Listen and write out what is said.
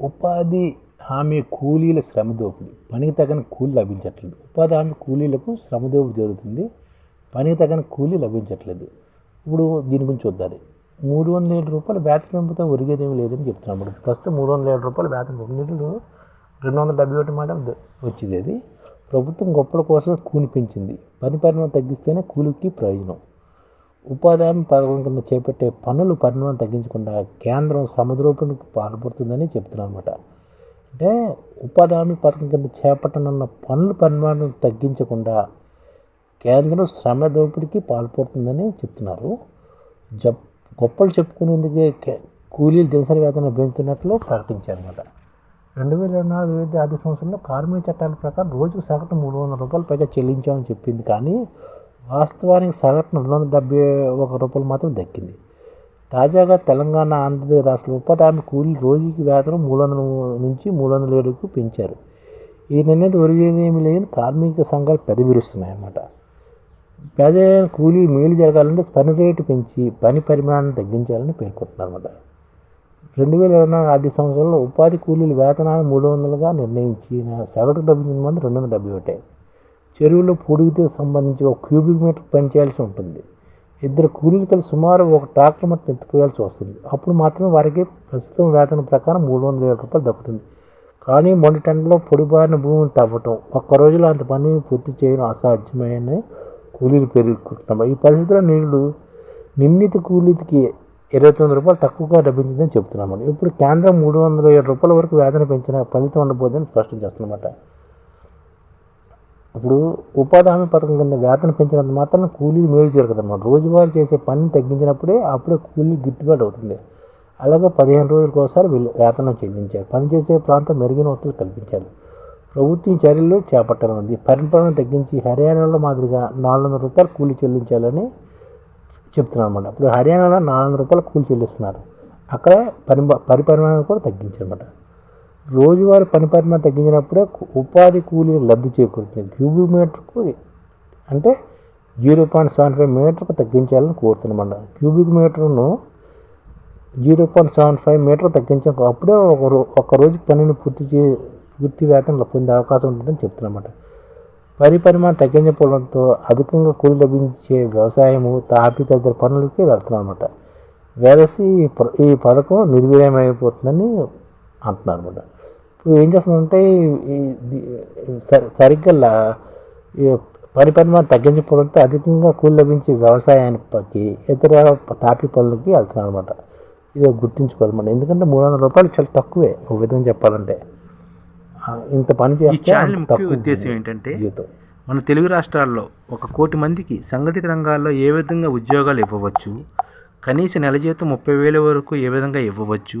ఉపాధి హామీ కూలీల శ్రమ దోపిడీ. పనికి తగిన కూలి లభించట్లేదు. ఉపాధి హామీ కూలీలకు శ్రమ దోపిడీ జరుగుతుంది. పనికి తగిన కూలీ లభించట్లేదు. ఇప్పుడు దీని గురించి చూద్దాం. మూడు వందల ఏడు రూపాయలు వేతన పెంపుతో ఒరిగేదేమి లేదని చెప్తున్నాం ఇప్పుడు ప్రస్తుతం మూడు వందల ఏడు రూపాయలు వేతన పెంపు నిధులు రెండు వందల డెబ్బై ఒకటి మాట వచ్చింది అది. ప్రభుత్వం గొప్పల కోసం కూని పెంచింది. పని పరిమాణం తగ్గిస్తేనే కూలికి ప్రయోజనం. ఉపాధి హామీ పథకం కింద చేపట్టే పనులు పరిమాణం తగ్గించకుండా కేంద్రం సముద్రోపణకు పాల్పడుతుందని చెప్తున్నారు అనమాట అంటే ఉపాధి హామీ పథకం కింద చేపట్టనున్న పనుల పరిమాణం తగ్గించకుండా కేంద్రం శ్రమ దోపిడీకి పాల్పడుతుందని చెప్తున్నారు. జప్ గొప్పలు చెప్పుకునేందుకే కూలీలు దినసరి వేతనం పెంచుతున్నట్లు ప్రకటించారు అనమాట రెండు వేల ఇరవై నాలుగు వివిధ ఆర్థిక సంవత్సరంలో కార్మిక చట్టాల ప్రకారం రోజుకు సగటు మూడు వందల రూపాయలు పైగా చెల్లించామని చెప్పింది కానీ వాస్తవానికి సగటున రెండు వందల డెబ్బై ఒక రూపాయలు మాత్రం దక్కింది. తాజాగా తెలంగాణ ఆంధ్రప్రదేశ్ రాష్ట్ర ఉపాధి హామీ కూలీలు రోజుకి వేతనం మూడు వందల నుంచి మూడు వందల ఏడుకు పెంచారు. ఈ నిర్ణయం ఒరిగేదేమీ లేని కార్మిక సంఘాలు పెదవిరుస్తున్నాయన్నమాట. పేదైన కూలీ మేలు జరగాలంటే పని రేటు పెంచి పని పరిమాణాన్ని తగ్గించాలని పేర్కొంటున్నారన్నమాట. రెండు వేల ఇరవై నాలుగు ఆర్థిక సంవత్సరంలో ఉపాధి కూలీల వేతనాన్ని మూడు వందలుగా నిర్ణయించిన సగటు డెబ్బై మంది రెండు వందల డెబ్బై ఒకటే. చెరువులో పొడుగుతో సంబంధించి ఒక క్యూబిక్ మీటర్ పని చేయాల్సి ఉంటుంది. ఇద్దరు కూలీలు కలిసి సుమారు ఒక ట్రాక్టర్ మట్టి ఎత్తుకోవాల్సి వస్తుంది. అప్పుడు మాత్రమే వారికి ప్రస్తుతం వేతన ప్రకారం మూడు వందల ఏడు రూపాయలు దక్కుతుంది. కానీ మొండి టెండలో పొడిబారిన భూమిని తవ్వటం ఒక్క రోజులో అంత పనిని పూర్తి చేయడం అసాధ్యమైన కూలీలు పెరుగుకుంటున్నాం ఈ పరిస్థితిలో నీళ్ళు నిర్ణీత కూలీకి ఇరవై తొమ్మిది రూపాయలు తక్కువగా లభించిందని చెప్తున్నాము ఇప్పుడు కేంద్రం మూడు వందల ఏడు రూపాయల వరకు వేతన పెంచిన ఫలితం ఉండబోదని స్పష్టం చేస్తున్నమాట. ఇప్పుడు ఉపాధి హామీ పథకం కింద వేతనం పెంచినంత మాత్రం కూలీలు మేలు జరగదన్నమాట. రోజువారీ చేసే పనిని తగ్గించినప్పుడే అప్పుడే కూలీ గిట్టుబాటు అవుతుంది. అలాగే పదిహేను రోజులకు ఒకసారి వీళ్ళు వేతనం చెల్లించారు. పనిచేసే ప్రాంతం మెరుగైన వసతులు కల్పించారు. ప్రభుత్వం చర్యలు చర్యలు ఉంది పరిపాలన తగ్గించి హర్యానాలో మాదిరిగా నాలుగు వందల రూపాయలు కూలీ చెల్లించాలని చెప్తున్నారు అనమాట ఇప్పుడు హర్యానాలో నాలుగు వందల రూపాయలు కూలి చెల్లిస్తున్నారు. అక్కడే పరి పరిపాలన కూడా తగ్గించారన్నమాట. రోజువారీ పని పరిమాణం తగ్గించినప్పుడే ఉపాధి కూలీలు లబ్ధి చేకూరుతుంది క్యూబిక్ మీటర్కు అంటే జీరో పాయింట్ సెవెన్ ఫైవ్ మీటర్కు తగ్గించాలని కోరుతున్నామన్నమాట cubic మీటర్ను zero point seven five metre తగ్గించాక అప్పుడే ఒక రో ఒక రోజు పనిని పూర్తి చే పూర్తి వేతనం పొందే అవకాశం ఉంటుందని చెప్తున్నమాట. పని పరిమాణం తగ్గించకపోవడంతో అధికంగా కూలి లభించే వ్యవసాయము తాపి తదితర పనులకి వెళ్తున్నారన్నమాట. అనమాట వేరేసి ఈ ఈ పథకం నిర్వీర్యమైపోతుందని అంటున్నారు అనమాట ఇప్పుడు ఏం చేస్తుందంటే సరిగ్గా పని పరిమాణం తగ్గించకపోవడంతో అధికంగా కూలి లభించే వ్యవసాయానికి ఇతర తాపి పనులకి వెళ్తున్నారు అనమాట ఇది గుర్తుంచుకోవాలన్నమాట ఎందుకంటే మూడు వందల రూపాయలు చాలా తక్కువే ఒక విధంగా చెప్పాలంటే. ఇంత పని తక్కువ ఉద్దేశం ఏంటంటే మన తెలుగు రాష్ట్రాల్లో ఒక కోటి మందికి సంఘటిత రంగాల్లో ఏ విధంగా ఉద్యోగాలు ఇవ్వవచ్చు కనీస నెల జీతం ముప్పై వేల వరకు ఏ విధంగా ఇవ్వవచ్చు